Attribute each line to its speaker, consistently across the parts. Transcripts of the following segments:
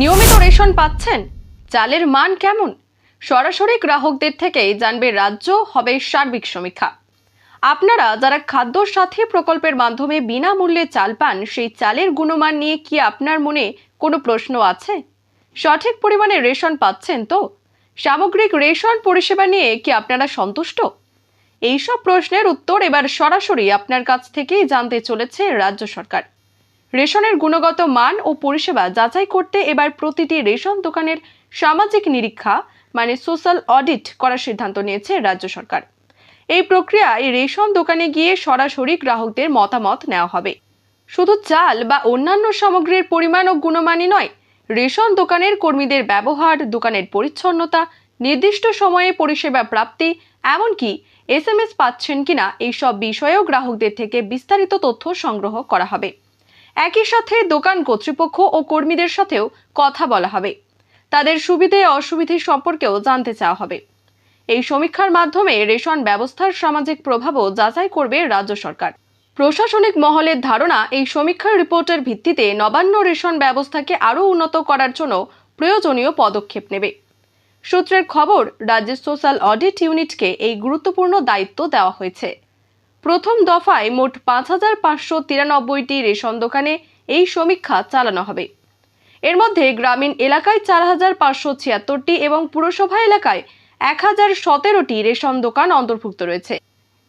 Speaker 1: নিয়মিত রেশন পাচ্ছেন? চালের মান কেমন? সরাসরি গ্রাহকদের থেকে জানবে রাজ্য হবে সার্বিক সমীক্ষা। আপনারা যারা খাদ্য সাথী প্রকল্পের মাধ্যমে বিনামূল্যে চাল পান, সেই চালের গুণমান নিয়ে কি আপনার মনে কোনো প্রশ্ন আছে? সঠিক পরিমাণে রেশন পাচ্ছেন তো? সামগ্রিক রেশন পরিষেবা নিয়ে কি আপনারা সন্তুষ্ট? এইসব প্রশ্নের উত্তর এবার সরাসরি আপনার কাছ থেকেই জানতে চলেছে রাজ্য সরকার। রেশনের গুণগত মান ও পরিষেবা যাচাই করতে এবার প্রতিটি রেশন দোকানের সামাজিক নিরীক্ষা মানে সোশ্যাল অডিট করার সিদ্ধান্ত নিয়েছে রাজ্য সরকার। এই প্রক্রিয়ায় রেশন দোকানে গিয়ে সরাসরি গ্রাহকদের মতামত নেওয়া হবে। শুধু চাল বা অন্যান্য সামগ্রীর পরিমাণ ও গুণমানই নয়, রেশন দোকানের কর্মীদের ব্যবহার, দোকানের পরিচ্ছন্নতা, নির্দিষ্ট সময়ে পরিষেবা প্রাপ্তি, এমনকি এস এম এস পাচ্ছেন কিনা, এইসব বিষয়েও গ্রাহকদের থেকে বিস্তারিত তথ্য সংগ্রহ করা হবে। একই সাথে দোকান কর্তৃপক্ষ ও কর্মীদের সাথেও কথা বলা হবে। তাদের সুবিধে অসুবিধে সম্পর্কেও জানতে চাওয়া হবে। এই সমীক্ষার মাধ্যমে রেশন ব্যবস্থার সামাজিক প্রভাবও যাচাই করবে রাজ্য সরকার। প্রশাসনিক মহলের ধারণা, এই সমীক্ষার রিপোর্টের ভিত্তিতে নবান্ন রেশন ব্যবস্থাকে আরও উন্নত করার জন্য প্রয়োজনীয় পদক্ষেপ নেবে। সূত্রের খবর, রাজ্যের সোশ্যাল অডিট ইউনিটকে এই গুরুত্বপূর্ণ দায়িত্ব দেওয়া হয়েছে। প্রথম দফায় মোট পাঁচ হাজার পাঁচশো তিরানব্বইটি রেশন দোকানে এই সমীক্ষা চালানো হবে। এর মধ্যে গ্রামীণ এলাকায় চার হাজার পাঁচশো ছিয়াত্তরটি এবং পুরসভা এলাকায় এক হাজার সতেরোটি রেশন দোকান অন্তর্ভুক্ত রয়েছে।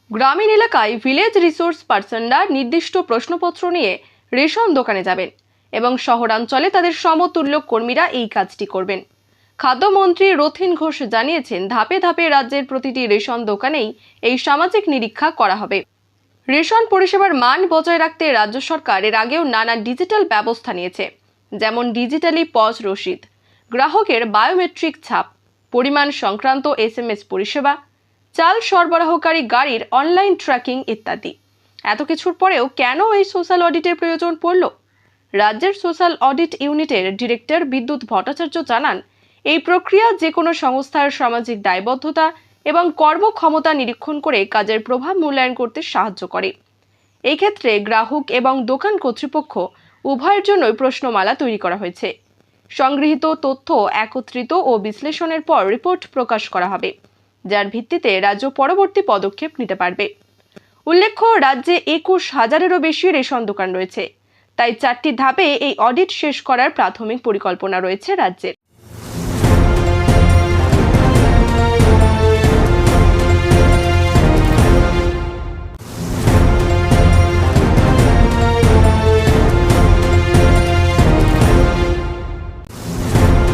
Speaker 1: গ্রামীণ এলাকায় ভিলেজ রিসোর্স পার্সনরা নির্দিষ্ট প্রশ্নপত্র নিয়ে রেশন দোকানে যাবেন এবং শহরাঞ্চলে তাদের সমতুল্য কর্মীরা এই কাজটি করবেন। খাদ্যমন্ত্রী রথিন ঘোষ জানিয়েছেন, ধাপে ধাপে রাজ্যের প্রতিটি রেশন দোকানেই এই সামাজিক নিরীক্ষা করা হবে। রেশন পরিষেবার মান বজায় রাখতে রাজ্য সরকার এর আগেও নানা ডিজিটাল ব্যবস্থা নিয়েছে, যেমন ডিজিটালি পজ রসিদ, গ্রাহকের বায়োমেট্রিক ছাপ, পরিমাণ সংক্রান্ত এস এম এস পরিষেবা, চাল সরবরাহকারী গাড়ির অনলাইন ট্র্যাকিং ইত্যাদি। এত কিছুর পরেও কেন এই সোশ্যাল অডিটের প্রয়োজন পড়ল? রাজ্যের সোশ্যাল অডিট ইউনিটের ডিরেক্টর বিদ্যুৎ ভট্টাচার্য জানান এই প্রক্রিয়া যে কোনো সংস্থার সামাজিক দায়বদ্ধতা এবং কর্মক্ষমতা নিরীক্ষণ করে কাজের প্রভাব মূল্যায়ন করতে সাহায্য করে। এই ক্ষেত্রে গ্রাহক এবং দোকান কর্তৃপক্ষ উভয়ের জন্যই প্রশ্নমালা তৈরি করা হয়েছে। সংগৃহীত তথ্য একত্রিত ও বিশ্লেষণের পর রিপোর্ট প্রকাশ করা হবে, যার ভিত্তিতে রাজ্য পরবর্তী পদক্ষেপ নিতে পারবে। উল্লেখ্য, রাজ্যে একুশ হাজারেরও বেশি রেশন দোকান রয়েছে, তাই চারটি ধাপে এই অডিট শেষ করার প্রাথমিক পরিকল্পনা রয়েছে রাজ্যের।